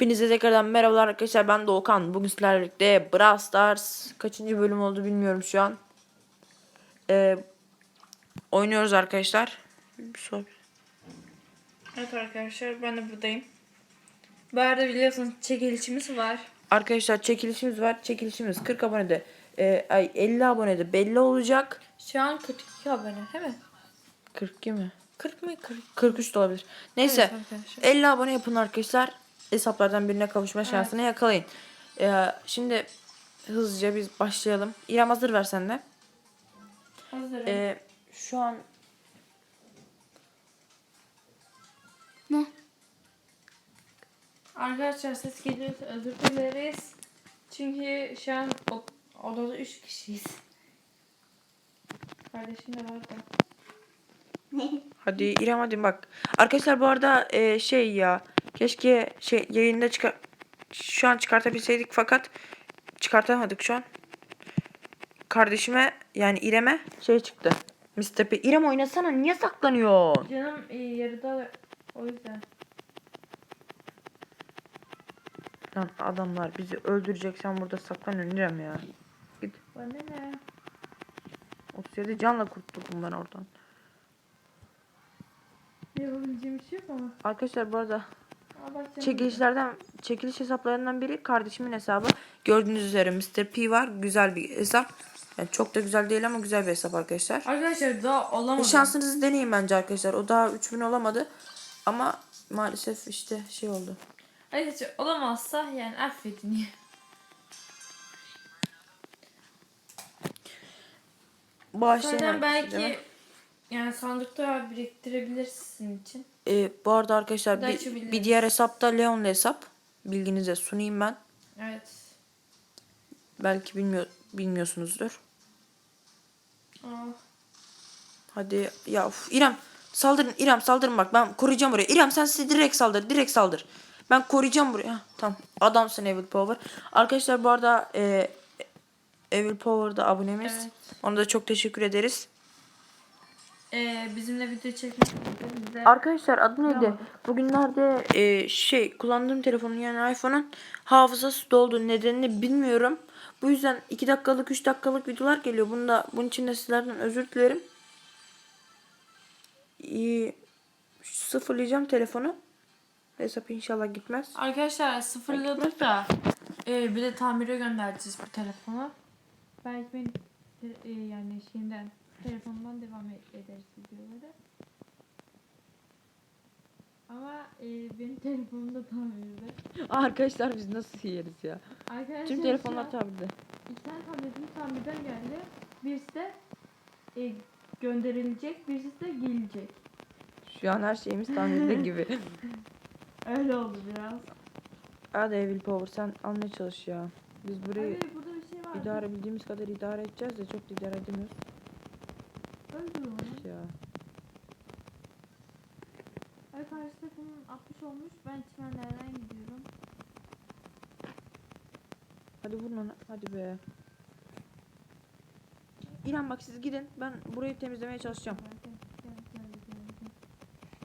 Hepinize tekrardan merhabalar arkadaşlar ben Doğukan. Bugün sizlerle birlikte Brawl Stars kaçıncı bölüm oldu bilmiyorum şu an. Ee, oynuyoruz arkadaşlar. Sohbet- Evet arkadaşlar ben de buradayım. Bu arada biliyorsunuz çekilişimiz var. Arkadaşlar çekilişimiz var. Çekilişimiz 40 abonede e, ay 50 abonede belli olacak. Şu an 42 abone değil mi? 42 mi? 40 mı 40? 43 de olabilir. Neyse Evet arkadaşlar. 50 abone yapın arkadaşlar. Hesaplardan birine kavuşma şansını yakalayın. Ee, şimdi hızlıca biz başlayalım. İrem hazır ver sen de. Hazırım. Ee, şu an Arkadaşlar ses geliyorsa özür dileriz. Çünkü şu an o- odada 3 kişiyiz. Kardeşim de var da. Hadi İrem hadi bak. Arkadaşlar bu arada e, şey ya keşke şey yayında çıkar şu an çıkartabilseydik fakat çıkartamadık şu an. Kardeşime yani İrem'e şey çıktı. Mr. P. İrem oynasana niye saklanıyor? Canım e, yarıda o yüzden. Lan adamlar bizi öldürecek sen burada saklanıyorsun İrem ya. Git. Bana ne? 37 canla kurtuldum ben oradan. Yapabileceğim bir şey yok ama. Arkadaşlar bu arada. Çekilişlerden, çekiliş hesaplarından biri kardeşimin hesabı. Gördüğünüz üzere Mr. P var. Güzel bir hesap. Yani çok da güzel değil ama güzel bir hesap arkadaşlar. Arkadaşlar daha olamadım. Şansınızı deneyin bence arkadaşlar. O daha 3000 olamadı. Ama maalesef işte şey oldu. Arkadaşlar olamazsa yani affedin ya. Bağışlayın değil belki? Yani sandıkta biriktirebilirsin için. Ee, bu arada arkadaşlar Da bir, bir diğer hesapta Leon'la hesap. Bilginize sunayım ben. Evet. Belki bilmiyor, bilmiyorsunuzdur. Aa, Hadi ya uf, İrem saldırın İrem saldırın bak ben koruyacağım burayı. İrem sen size direkt saldır direkt saldır. Ben koruyacağım burayı. Hah, tamam adamsın Evil Power. Arkadaşlar bu arada e, Evil Power'da abonemiz. Evet. Ona da çok teşekkür ederiz. Ee, bizimle video çekmek Arkadaşlar adı neydi? Bugünlerde e, şey kullandığım telefonun yani iPhone'un hafızası doldu. Nedenini bilmiyorum. Bu yüzden 2 dakikalık 3 dakikalık videolar geliyor. Bunda bunun için de sizlerden özür dilerim. İyi, sıfırlayacağım telefonu. Hesap inşallah gitmez. Arkadaşlar sıfırladık da e, bir de tamire göndereceğiz bu telefonu. Belki benim e, yani şeyinden telefonumdan devam ederiz videoları. Ama e, benim telefonum da tamirde. Arkadaşlar biz nasıl yeriz ya? Arkadaşlar Tüm telefonlar tabii. İki tane tabletim tamirden geldi. Birisi de e, gönderilecek, birisi de gelecek. Şu an her şeyimiz tamirde gibi. Öyle oldu biraz. Hadi Evil Power sen almaya çalış ya. Biz burayı Abi burada bir şey var. idare bildiğimiz kadar idare edeceğiz de çok da idare edemiyoruz Öldü ya. Ay karşı takımın 60 olmuş. Ben çimenlerden gidiyorum. Hadi vurun ona. Hadi be. İrem bak siz gidin. Ben burayı temizlemeye çalışacağım. Gel gel gel gel gel.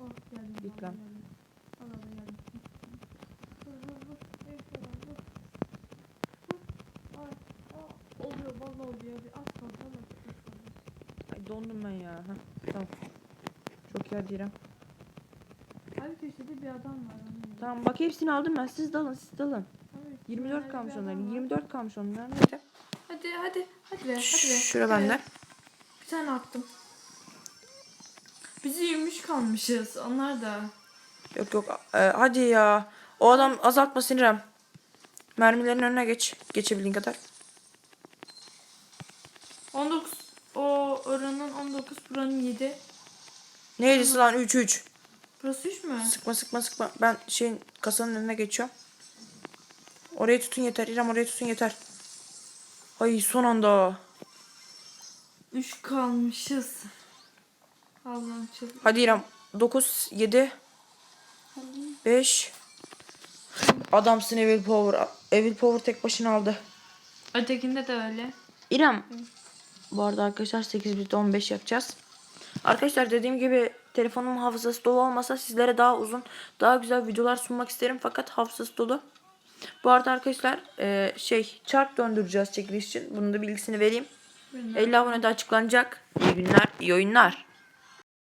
Oh geldim. Git lan. geldim. Dondum ben ya. Heh, tamam. Çok iyi hadi İrem. Abi köşede bir adam var. onun Tamam bak hepsini aldım ben. Siz dalın siz dalın. Abi, 24 çimenlerde kalmış adam onların. var. 24 kalmış onların. Neyse. Hadi hadi hadi be hadi be. Şura hadi be. bende. Bir tane attım. Biz 23 kalmışız. Onlar da. Yok yok. Ee, hadi ya. O adam azaltmasın İrem. Mermilerin önüne geç. Geçebildiğin kadar. 19 o oranın 19 buranın 7. Neydi lan 3 3. Burası 3 mü? Sıkma sıkma sıkma. Ben şeyin kasanın önüne geçiyorum. Orayı tutun yeter. İrem orayı tutun yeter. Ay son anda. 3 kalmışız. Allah'ım çok. Hadi İrem. 9, 7, 5. Adamsın Evil Power. Evil Power tek başına aldı. Ötekinde de öyle. İrem. Bu arada arkadaşlar 8 bit 15 yapacağız. Arkadaşlar dediğim gibi telefonum hafızası dolu olmasa sizlere daha uzun, daha güzel videolar sunmak isterim fakat hafızası dolu. Bu arada arkadaşlar e, şey çark döndüreceğiz çekiliş için. Bunun da bilgisini vereyim. 50 abone de açıklanacak. İyi günler, iyi oyunlar.